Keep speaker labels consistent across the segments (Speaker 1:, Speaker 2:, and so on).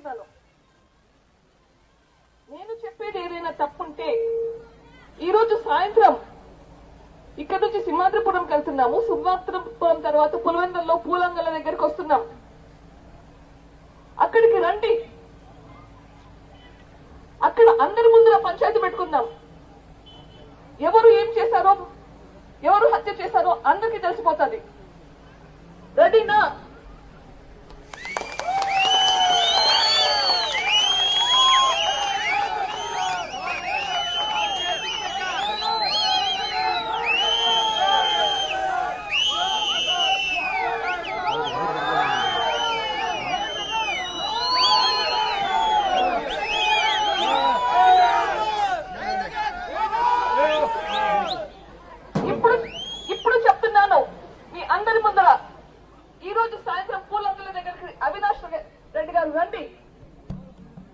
Speaker 1: చెప్తున్నాను. నేను చెప్పేది ఏదైనా తప్పుంటే ఈరోజు సాయంత్రం ఇక్కడ నుంచి సింహాద్రపురం వెళ్తున్నాము. సింహాద్రిపురం తర్వాత పులివెందుల్లో పూలంగల దగ్గరికి వస్తున్నాం. అక్కడికి రండి. అక్కడ అందరి ముందర పంచాయతీ పెట్టుకుందాం. ఎవరు ఏం చేశారో ఎవరు హత్య చేశారో అందరికీ తెలిసిపోతుంది.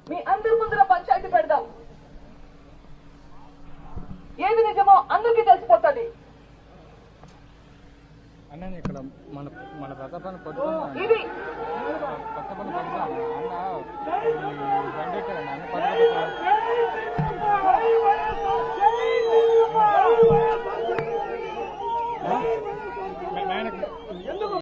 Speaker 1: మీ అందరి ముందర పంచాయతీ పెడదాం. ఏది నిజమో అందరికీ తెలిసిపోతుంది.
Speaker 2: ఇక్కడ మన మన ఎందుకు?